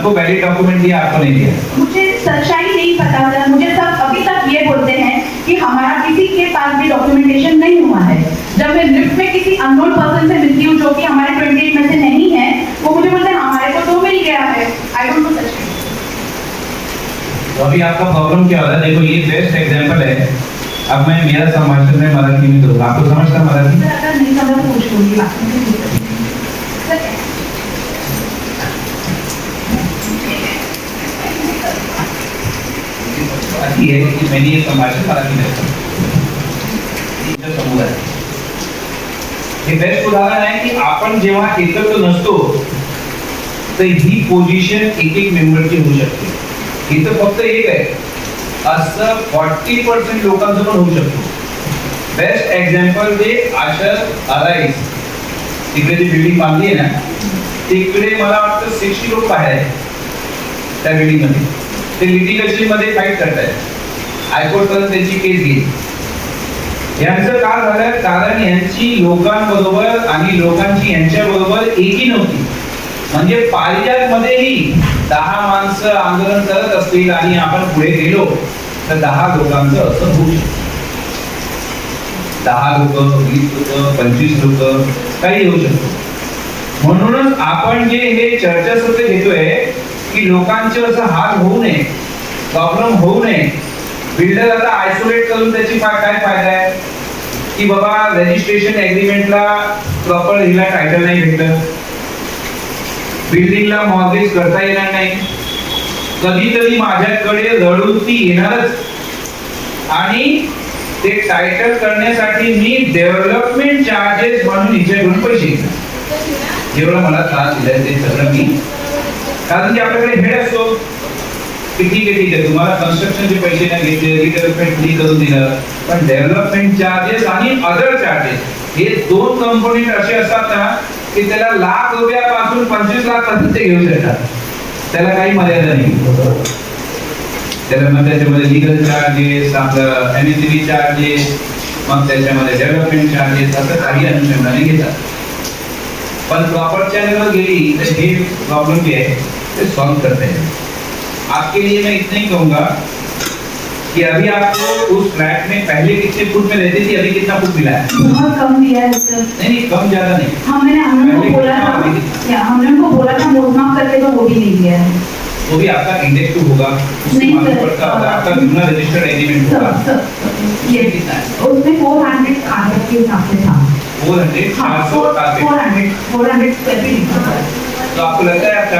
आपको valid document दिया आपको नहीं दिया मुझे सच्चाई नहीं पता था मुझे सब अभी तक ये बोलते हैं कि हमारा किसी के पास भी डॉक्यूमेंटेशन नहीं हुआ है जब मैं लिफ्ट में किसी अननोन पर्सन से मिलती हूँ जो कि हमारे ट्वेंटी में से नहीं है वो मुझे बोलते हैं हमारे को तो मिल गया है आई डोंट नो सच अभी आपका प्रॉब्लम क्या हो रहा है देखो ये बेस्ट एग्जांपल है अब मैं मेरा संभाषण में मराठी में दूंगा तो- आपको समझता मराठी नहीं समझ पूछूंगी लूंगी अच्छी है कि मैंने ये समाज सारा भी नहीं समुदाय बेस्ट उदाहरण आहे की आपण जेव्हा एकत्र तो नसतो तर ही पोझिशन एक एक मेंबरची होऊ शकते इथं फक्त एक आहे असं फॉर्टी पर्सेंट लोकांचं पण होऊ शकतो बेस्ट एक्झाम्पल ते आशर अराईस तिकडे जी बिल्डिंग बांधली आहे ना तिकडे मला वाटतं सिक्स्टी लोक बाहेर आहेत त्या बिल्डिंगमध्ये ते लिटिगेशन मध्ये फाईट करतायत हायकोर्ट पर्यंत त्यांची केस घेईल यांचं का झालं कारण यांची लोकांबरोबर आणि लोकांची यांच्या बरोबर एकी नव्हती म्हणजे पारिजात मध्येही दहा माणसं आंदोलन करत असतील आणि आपण पुढे गेलो तर दहा लोकांचं असं होऊ शकतं दहा लोक वीस लोक पंचवीस लोक काही येऊ शकतो म्हणूनच आपण जे हे चर्चासत्र घेतोय की लोकांचे असं हात होऊ नये प्रॉब्लेम होऊ नये बिल्डर आता आयसोलेट करून त्याची काय फायदा आहे की बाबा रजिस्ट्रेशन एग्रीमेंटला प्रॉपर हिला टायटल नाही भेटलं बिल्डिंगला मॉर्गेज करता येणार नाही कधीतरी माझ्याकडे रडून ती येणारच आणि ते टायटल करण्यासाठी मी डेव्हलपमेंट चार्जेस म्हणून हिच्याकडून पैसे घेणार जेवढं मला त्रास दिलाय ते सगळं मी कारण की आपल्याकडे हेड असतो की ठीक आहे ठीक आहे तुम्हाला कन्स्ट्रक्शनचे पैसे नाही घेतले रिडेव्हलपमेंट फ्री करून दिलं पण डेव्हलपमेंट चार्जेस आणि अदर चार्जेस हे दोन कंपोनेंट असे असतात ना की त्याला लाख रुपयापासून पंचवीस लाख पर्यंत ते घेऊ शकतात त्याला काही मर्यादा नाही त्याला मग त्याच्यामध्ये लिगल चार्जेस आपलं एनएसडी चार्जेस मग त्याच्यामध्ये डेव्हलपमेंट चार्जेस असं काही अनुषंगाने घेतात पण प्रॉपर चॅनलवर गेली तर हे प्रॉब्लेम जे आहे से सॉल्व करते हैं आपके लिए मैं इतना ही कहूँगा कि अभी आपको उस फ्लैट में पहले कितने फुट में रहती थी अभी कितना फुट मिला है बहुत कम दिया है सर नहीं नहीं कम ज्यादा नहीं हाँ मैंने हमने को बोला था हमने को बोला था मोड माफ करके तो वो भी नहीं दिया है वो भी आपका इंडेक्स टू होगा उसमें मालूम पड़ता होगा आपका दुगना रजिस्टर्ड एलिमेंट होगा ये कितना है उसमें 400 कागज के हिसाब से था 400 400 400 400 तो आपको लगता है